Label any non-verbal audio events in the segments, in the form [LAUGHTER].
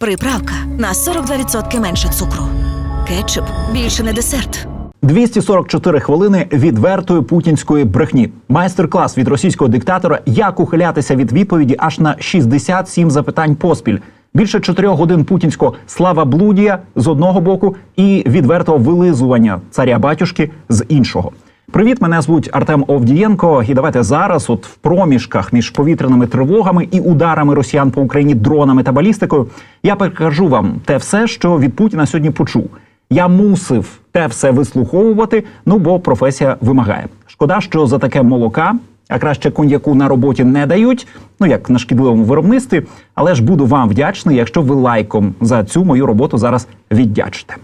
Приправка на 42% менше цукру. Кетчуп більше не десерт. 244 хвилини відвертої путінської брехні. Майстер-клас від російського диктатора, як ухилятися від відповіді аж на 67 запитань поспіль. Більше чотирьох годин путінського славаблудія з одного боку і відвертого вилизування царя батюшки з іншого. Привіт, мене звуть Артем Овдієнко. І давайте зараз, от в проміжках між повітряними тривогами і ударами росіян по Україні дронами та балістикою, я покажу вам те все, що від Путіна сьогодні почув. Я мусив те все вислуховувати, ну бо професія вимагає. Шкода, що за таке молока, а краще коньяку на роботі не дають, ну як на шкідливому виробництві. Але ж буду вам вдячний, якщо ви лайком за цю мою роботу зараз віддячите.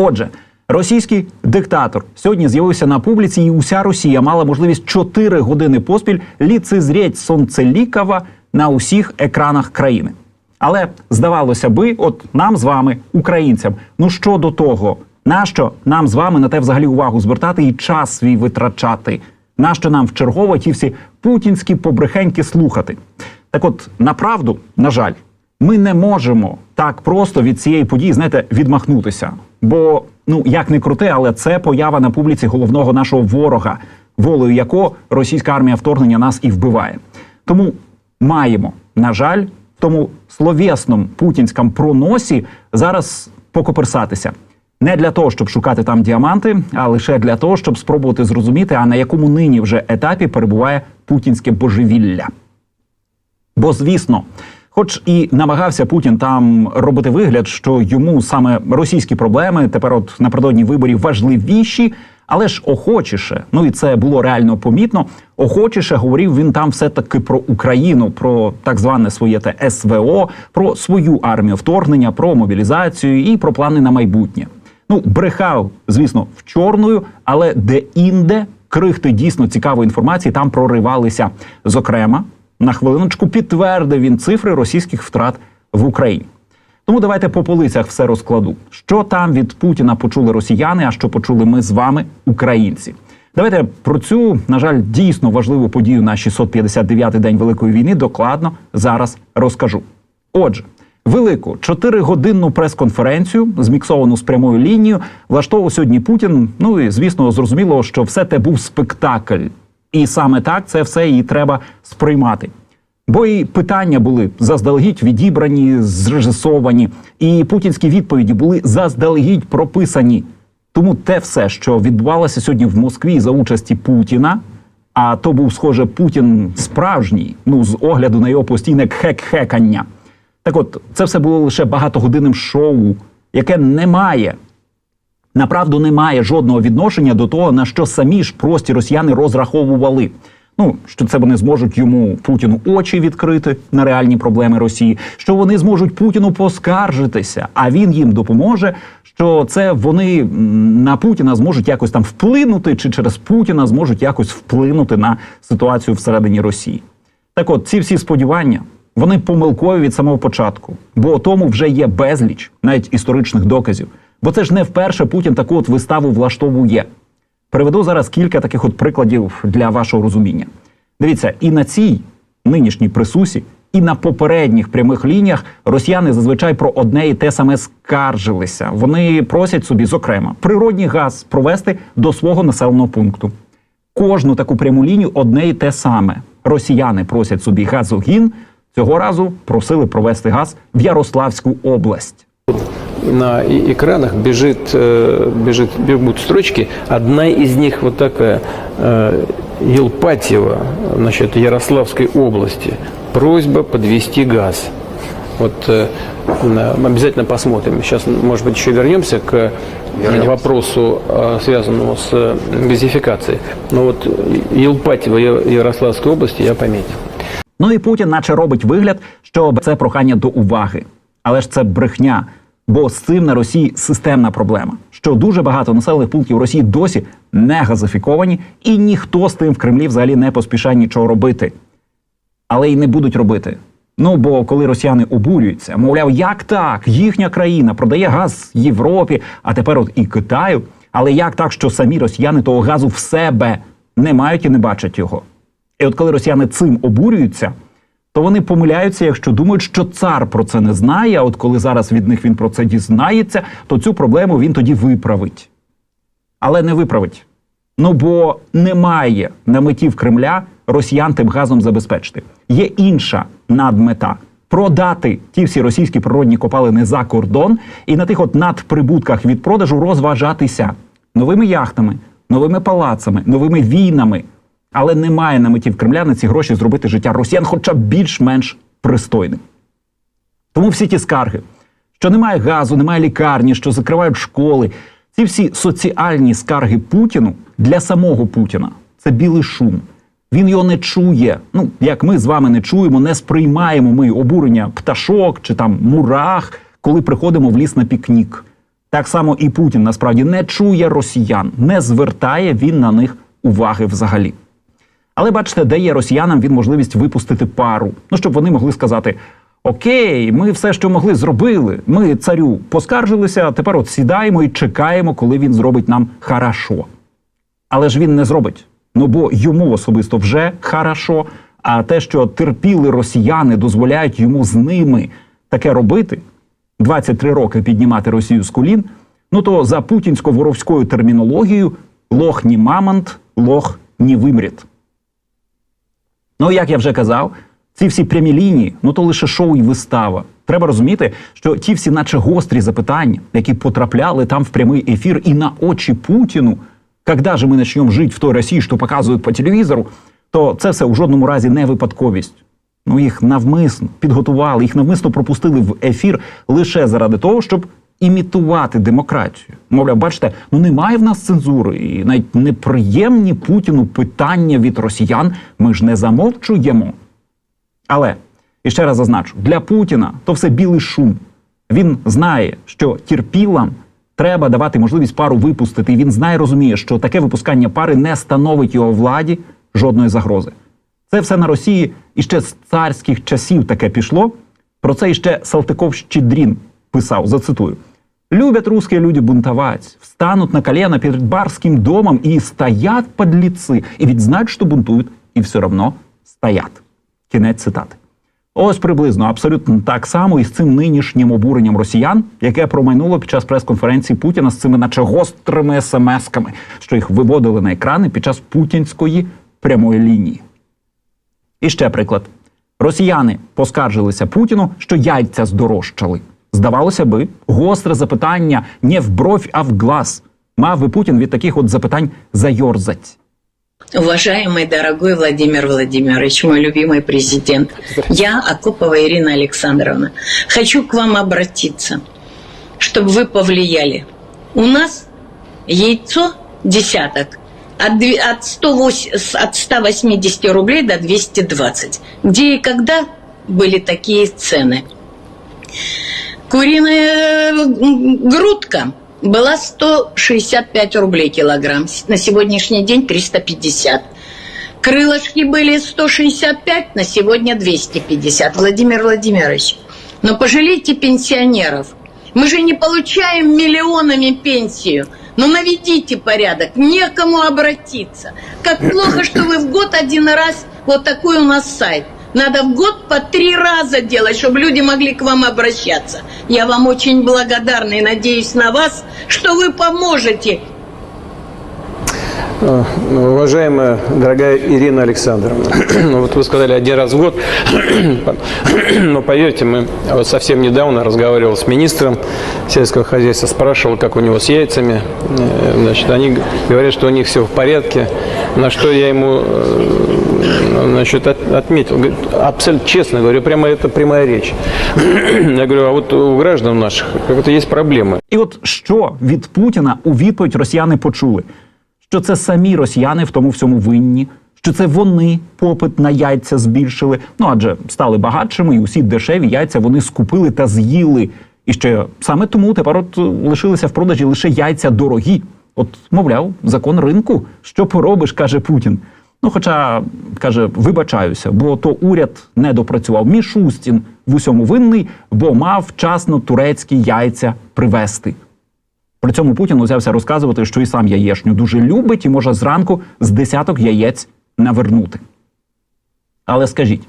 Отже, російський диктатор сьогодні з'явився на публіці, і уся Росія мала можливість 4 години поспіль ліцезріть сонцелікава на усіх екранах країни. Але здавалося би, от нам з вами, українцям, ну що до того, нащо нам з вами на те взагалі увагу звертати і час свій витрачати? Нащо нам вчергово ті всі путінські побрехеньки слухати? Так, от направду, на жаль, ми не можемо так просто від цієї події, знаєте, відмахнутися. Бо ну як не крути, але це поява на публіці головного нашого ворога, волею якого російська армія вторгнення нас і вбиває. Тому маємо, на жаль, в тому словесному путінському проносі зараз покоперсатися. Не для того, щоб шукати там діаманти, а лише для того, щоб спробувати зрозуміти, а на якому нині вже етапі перебуває путінське божевілля. Бо, звісно, хоч і намагався Путін там робити вигляд, що йому саме російські проблеми тепер, от напередодні виборів, важливіші, але ж охочіше, ну і це було реально помітно. Охочіше говорив він там все таки про Україну, про так зване своє те СВО, про свою армію вторгнення, про мобілізацію і про плани на майбутнє. Ну, брехав, звісно, в чорною, але де-інде крихти дійсно цікавої інформації там проривалися. Зокрема, на хвилиночку підтвердив він цифри російських втрат в Україні. Тому давайте по полицях все розкладу. Що там від Путіна почули росіяни, а що почули ми з вами, українці. Давайте про цю, на жаль, дійсно важливу подію на 659-й день Великої війни докладно зараз розкажу. Отже, велику чотиригодинну прес-конференцію, зміксовану з прямою лінією, влаштовував сьогодні Путін. Ну і звісно, зрозуміло, що все те був спектакль, і саме так це все і треба сприймати. Бо і питання були заздалегідь відібрані, зрежисовані, і путінські відповіді були заздалегідь прописані. Тому те все, що відбувалося сьогодні в Москві за участі Путіна, а то був схоже Путін справжній, ну з огляду на його постійне кхек-хекання. Так от, це все було лише багатогодинним шоу, яке не має, направду не має жодного відношення до того, на що самі ж прості росіяни розраховували. Ну, що це вони зможуть йому Путіну очі відкрити на реальні проблеми Росії, що вони зможуть Путіну поскаржитися, а він їм допоможе. Що це вони на Путіна зможуть якось там вплинути, чи через Путіна зможуть якось вплинути на ситуацію всередині Росії. Так от, ці всі сподівання вони помилкові від самого початку, бо тому вже є безліч навіть історичних доказів. Бо це ж не вперше Путін таку от виставу влаштовує. Приведу зараз кілька таких от прикладів для вашого розуміння. Дивіться, і на цій нинішній присусі, і на попередніх прямих лініях росіяни зазвичай про одне і те саме скаржилися. Вони просять собі, зокрема, природній газ провести до свого населеного пункту. Кожну таку пряму лінію одне і те саме. Росіяни просять собі газогін. Цього разу просили провести газ в Ярославську область на и- экранах бежит, э, бежит, бегут строчки. Одна из них вот такая. э, Елпатьево, значит, Ярославской области. Просьба подвести газ. Вот э, на- мы обязательно посмотрим. Сейчас, может быть, еще вернемся к вопросу, э, связанному с э, газификацией. Но вот Елпатьево Я- Ярославской области я пометил. Ну і Путін, наче робить вигляд, що це прохання до уваги. Але ж це брехня. Бо з цим на Росії системна проблема, що дуже багато населених пунктів Росії досі не газифіковані, і ніхто з тим в Кремлі взагалі не поспішає нічого робити. Але й не будуть робити. Ну бо коли росіяни обурюються, мовляв, як так? Їхня країна продає газ Європі, а тепер от і Китаю. Але як так, що самі росіяни того газу в себе не мають і не бачать його? І от коли росіяни цим обурюються, то вони помиляються, якщо думають, що цар про це не знає. А от коли зараз від них він про це дізнається, то цю проблему він тоді виправить. Але не виправить. Ну бо немає на меті в Кремля росіян тим газом забезпечити. Є інша надмета продати ті всі російські природні копалини за кордон і на тих от надприбутках від продажу розважатися новими яхтами, новими палацами, новими війнами. Але немає на меті в Кремля на ці гроші зробити життя росіян, хоча б більш-менш пристойним. Тому всі ті скарги, що немає газу, немає лікарні, що закривають школи. Ці всі соціальні скарги Путіну для самого Путіна це білий шум. Він його не чує. Ну як ми з вами не чуємо, не сприймаємо ми обурення пташок чи там мурах, коли приходимо в ліс на пікнік. Так само і Путін насправді не чує росіян, не звертає він на них уваги взагалі. Але бачите, дає росіянам він можливість випустити пару. Ну щоб вони могли сказати: Окей, ми все, що могли, зробили. Ми царю поскаржилися. Тепер от сідаємо і чекаємо, коли він зробить нам хорошо. Але ж він не зробить. Ну бо йому особисто вже хорошо. А те, що терпіли росіяни, дозволяють йому з ними таке робити, 23 роки піднімати Росію з колін. Ну то за путінсько-воровською термінологією лох ні мамонт, лох ні вимріт. Ну, як я вже казав, ці всі прямі лінії, ну то лише шоу і вистава. Треба розуміти, що ті всі, наче гострі запитання, які потрапляли там в прямий ефір і на очі Путіну, когда же ми почнемо жити в той Росії, що показують по телевізору, то це все у жодному разі не випадковість. Ну їх навмисно підготували, їх навмисно пропустили в ефір лише заради того, щоб імітувати демократію. Мовляв, бачите, ну немає в нас цензури, і навіть неприємні Путіну питання від росіян ми ж не замовчуємо. Але і ще раз зазначу, для Путіна то все білий шум. Він знає, що терпілам треба давати можливість пару випустити. І він знає, розуміє, що таке випускання пари не становить його владі жодної загрози. Це все на Росії іще з царських часів таке пішло. Про це іще Салтиков Щедрін писав, зацитую. Любят русские люди бунтовать, встанут на колено перед барским домом и стоят подлецы, и ведь знают, что бунтуют, и все равно стоят. Кінець цитати. Ось приблизно абсолютно так само і з цим нинішнім обуренням росіян, яке промайнуло під час прес-конференції Путіна з цими, наче гострими смс-ками, що їх виводили на екрани під час путінської прямої лінії. І ще приклад: росіяни поскаржилися Путіну, що яйця здорожчали. Здавалося би, гостре запитання не в бровь, а в глаз. Мав би Путін від таких от запитань зайорзать. Уважаемый дорогой Владимир Владимирович, мой любимый президент, я, Акопова Ирина Александровна, хочу к вам обратиться, чтобы вы повлияли. У нас яйцо десяток от, две- от, 108 с- от 180 рублей до 220. Где и когда были такие цены? Куриная м, грудка была 165 рублей килограмм. На сегодняшний день 350. Крылышки были 165, на сегодня 250. Владимир Владимирович, но пожалейте пенсионеров. Мы же не получаем миллионами пенсию. Но наведите порядок, некому обратиться. Как плохо, что вы в год один раз, вот такой у нас сайт. Надо в год по три раза делать, чтобы люди могли к вам обращаться. Я вам очень благодарна и надеюсь на вас, что вы поможете Э, Уважаемая, дорогая Ирина Александровна, [CLEARS THROAT] ну вот вы сказали один раз в год, [CLEARS THROAT] [CLEARS THROAT] но поверьте, мы вот совсем недавно разговаривал с министром сельского хозяйства, спрашивал, как у него с яйцами. Э, Значит, они говорят, что у них все в порядке, на что я ему э, значит, от- отметил. Говорит, Абсолютно честно говорю, прямо это прямая речь. [CLEARS THROAT] Я говорю, а вот у граждан наших как-то есть проблемы. І от що від Путіна у відповідь росіяни почули? Що це самі росіяни в тому всьому винні, що це вони попит на яйця збільшили. Ну адже стали багатшими, і усі дешеві яйця вони скупили та з'їли. І ще саме тому тепер от лишилися в продажі лише яйця дорогі. От, мовляв, закон ринку. Що поробиш, каже Путін. Ну, хоча каже, вибачаюся, бо то уряд не допрацював. Мішустін в усьому винний, бо мав вчасно турецькі яйця привезти. При цьому Путін узявся розказувати, що і сам яєшню дуже любить і може зранку з десяток яєць навернути. Але скажіть,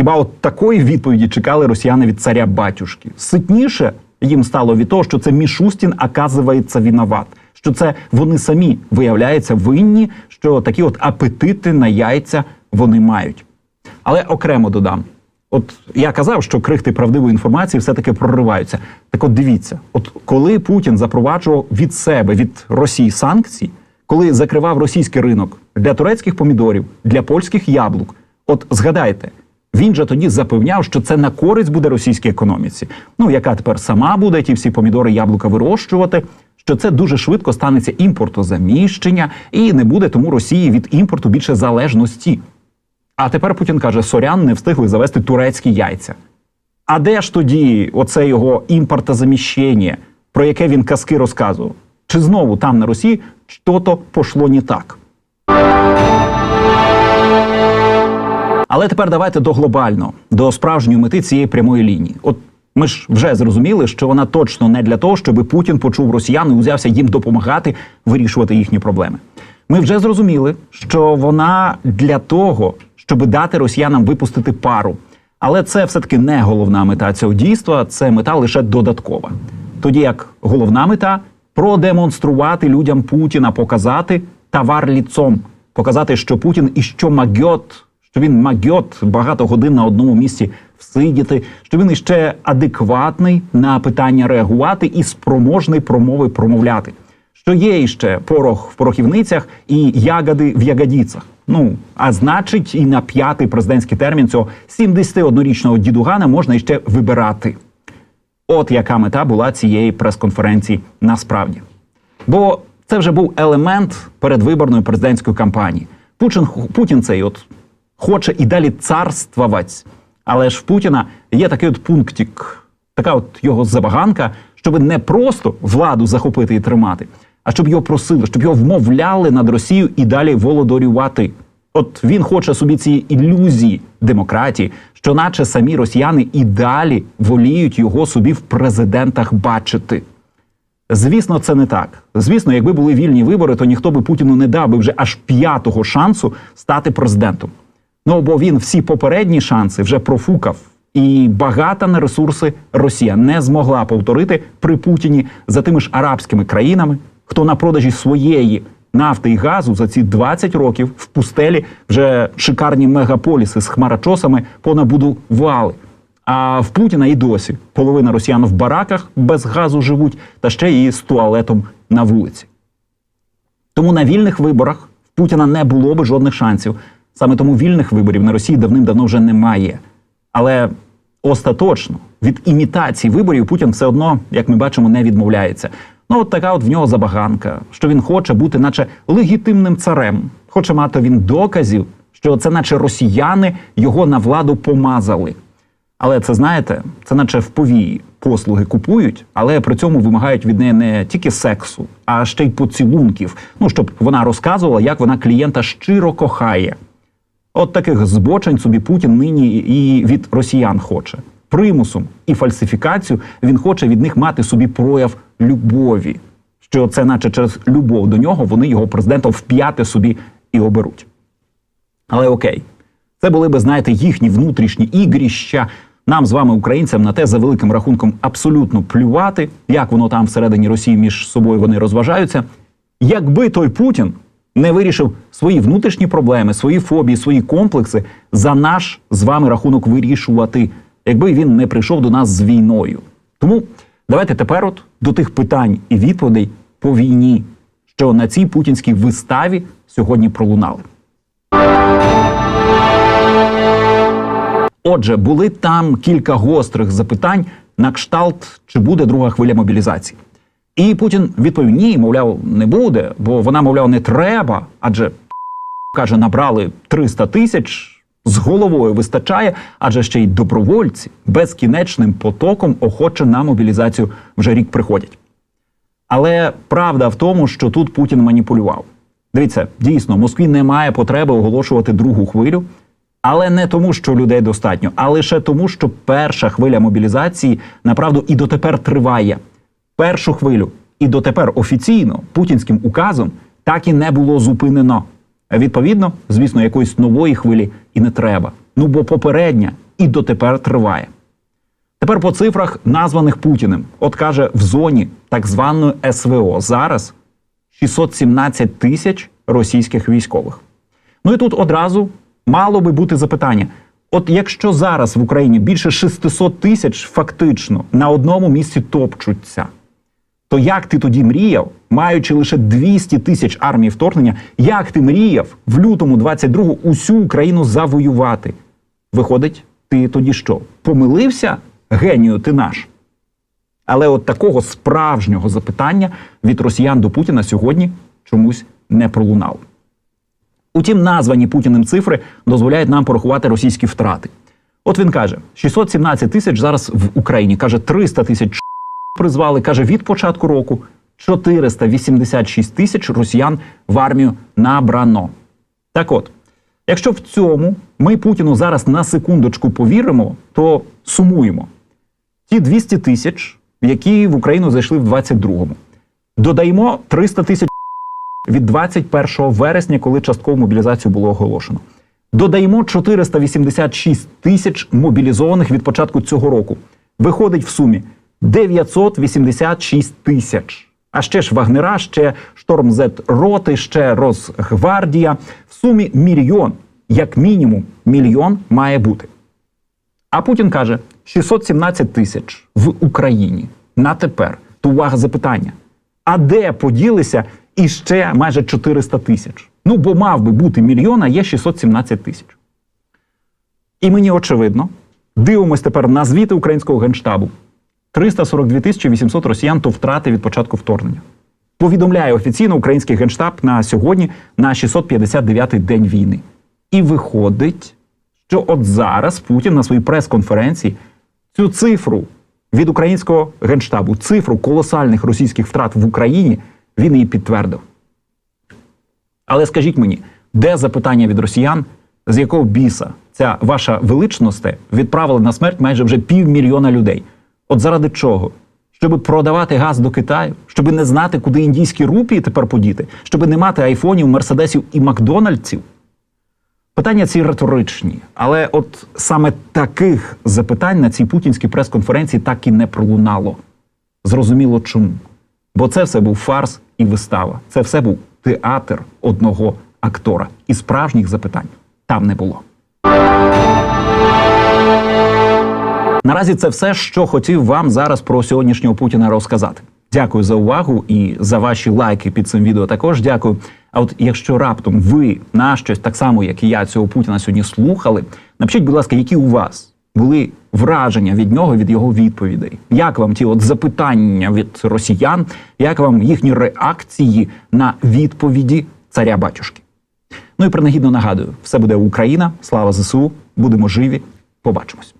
Хіба от такої відповіді чекали росіяни від царя батюшки? Ситніше їм стало від того, що це Мішустін оказується виноват, що це вони самі виявляються винні, що такі от апетити на яйця вони мають. Але окремо додам. От я казав, що крихти правдивої інформації все-таки прориваються. Так от дивіться, от коли Путін запроваджував від себе, від Росії санкції, коли закривав російський ринок для турецьких помідорів, для польських яблук, от згадайте, він же тоді запевняв, що це на користь буде російській економіці. Ну яка тепер сама буде ті всі помідори, яблука вирощувати. Що це дуже швидко станеться імпортозаміщення, і не буде тому Росії від імпорту більше залежності. А тепер Путін каже: сорян не встигли завести турецькі яйця. А де ж тоді оце його імпортозаміщення, про яке він казки розказував? Чи знову там на Росії що-то пошло не так? Але тепер давайте до глобального, до справжньої мети цієї прямої лінії. От ми ж вже зрозуміли, що вона точно не для того, щоб Путін почув росіян і узявся їм допомагати вирішувати їхні проблеми. Ми вже зрозуміли, що вона для того, щоб дати росіянам випустити пару. Але це все-таки не головна мета цього дійства, це мета лише додаткова. Тоді як головна мета продемонструвати людям Путіна, показати товар ліцом, показати, що Путін і що магьот, що він магьот багато годин на одному місці всидіти, що він іще адекватний на питання реагувати і спроможний промови промовляти. Що є іще порох в порохівницях і ягоди в ягодіцях. Ну а значить, і на п'ятий президентський термін цього 71-річного дідугана можна іще вибирати. От яка мета була цієї прес-конференції насправді. Бо це вже був елемент передвиборної президентської кампанії. Путін, Путін цей от хоче і далі царствувати. Але ж в Путіна є такий от пунктик, така от його забаганка, щоб не просто владу захопити і тримати, а щоб його просили, щоб його вмовляли над Росією і далі володарювати. От він хоче собі ці ілюзії демократії, що наче самі росіяни і далі воліють його собі в президентах бачити. Звісно, це не так. Звісно, якби були вільні вибори, то ніхто би Путіну не дав би вже аж п'ятого шансу стати президентом. Ну бо він всі попередні шанси вже профукав, і багата на ресурси Росія не змогла повторити при Путіні за тими ж арабськими країнами, хто на продажі своєї нафти і газу за ці 20 років в пустелі вже шикарні мегаполіси з хмарочосами понабудували. А в Путіна і досі половина росіян в бараках без газу живуть, та ще і з туалетом на вулиці. Тому на вільних виборах в Путіна не було би жодних шансів. Саме тому вільних виборів на Росії давним-давно вже немає. Але остаточно від імітації виборів Путін все одно, як ми бачимо, не відмовляється. Ну, от така от в нього забаганка, що він хоче бути, наче легітимним царем, хоче мати він доказів, що це, наче росіяни, його на владу помазали. Але це знаєте, це наче в повії послуги купують, але при цьому вимагають від неї не тільки сексу, а ще й поцілунків. Ну щоб вона розказувала, як вона клієнта щиро кохає. От таких збочень собі Путін нині і від росіян хоче. Примусом і фальсифікацію він хоче від них мати собі прояв любові, що це, наче через любов до нього, вони його президента вп'яти собі і оберуть. Але окей, це були би, знаєте, їхні внутрішні ігріща. Нам з вами, українцям, на те за великим рахунком абсолютно плювати, як воно там всередині Росії між собою вони розважаються. Якби той Путін не вирішив свої внутрішні проблеми, свої фобії, свої комплекси за наш з вами рахунок вирішувати, якби він не прийшов до нас з війною. Тому давайте тепер, от до тих питань і відповідей по війні, що на цій путінській виставі сьогодні пролунали. Отже, були там кілька гострих запитань на кшталт, чи буде друга хвиля мобілізації. І Путін відповів: ні, мовляв, не буде, бо вона, мовляв, не треба, адже каже, набрали 300 тисяч. З головою вистачає, адже ще й добровольці безкінечним потоком охоче на мобілізацію вже рік приходять. Але правда в тому, що тут Путін маніпулював. Дивіться, дійсно, Москві немає потреби оголошувати другу хвилю, але не тому, що людей достатньо, а лише тому, що перша хвиля мобілізації направду і дотепер триває. Першу хвилю і дотепер офіційно путінським указом так і не було зупинено. Відповідно, звісно, якоїсь нової хвилі і не треба. Ну бо попередня і дотепер триває. Тепер по цифрах, названих Путіним. От каже, в зоні так званої СВО зараз 617 тисяч російських військових. Ну і тут одразу мало би бути запитання: от якщо зараз в Україні більше 600 тисяч фактично на одному місці топчуться, то як ти тоді мріяв, маючи лише 200 тисяч армії вторгнення, як ти мріяв в лютому 22-го усю Україну завоювати? Виходить, ти тоді що? Помилився? Генію ти наш. Але от такого справжнього запитання від росіян до Путіна сьогодні чомусь не пролунало. Утім, названі Путіним цифри дозволяють нам порахувати російські втрати. От він каже: 617 тисяч зараз в Україні. Каже, 300 тисяч призвали. Каже, від початку року 486 тисяч росіян в армію набрано. Так от, якщо в цьому ми Путіну зараз на секундочку повіримо, то сумуємо ті 200 тисяч, які в Україну зайшли в 22-му. Додаємо 300 тисяч від 21 вересня, коли часткову мобілізацію було оголошено. Додаємо 486 тисяч мобілізованих від початку цього року. Виходить в сумі 986 тисяч. А ще ж Вагнера, ще Шторм Зет роти, ще Росгвардія. В сумі мільйон, як мінімум, мільйон має бути. А Путін каже: 617 тисяч в Україні на тепер. То увага запитання: а де поділися іще майже 400 тисяч? Ну, бо мав би бути мільйон, а є 617 тисяч. І мені очевидно, дивимось тепер на звіти українського генштабу. 342 тисячі 800 росіян то втрати від початку вторгнення. Повідомляє офіційно український генштаб на сьогодні на 659-й день війни. І виходить, що от зараз Путін на своїй прес-конференції цю цифру від українського генштабу, цифру колосальних російських втрат в Україні, він її підтвердив. Але скажіть мені, де запитання від росіян, з якого біса ця ваша величність відправила на смерть майже вже півмільйона людей? От заради чого? Щоб продавати газ до Китаю, щоб не знати, куди індійські рупії тепер подіти, щоб не мати айфонів, мерседесів і Макдональдсів? Питання ці риторичні, але от саме таких запитань на цій путінській прес-конференції так і не пролунало. Зрозуміло чому. Бо це все був фарс і вистава. Це все був театр одного актора. І справжніх запитань там не було. Наразі це все, що хотів вам зараз про сьогоднішнього Путіна розказати. Дякую за увагу і за ваші лайки під цим відео. Також дякую. А от якщо раптом ви на щось так само, як і я, цього Путіна сьогодні слухали, напишіть, будь ласка, які у вас були враження від нього, від його відповідей? Як вам ті от запитання від росіян? Як вам їхні реакції на відповіді царя батюшки? Ну і принагідно нагадую, все буде Україна, слава ЗСУ, будемо живі, побачимось.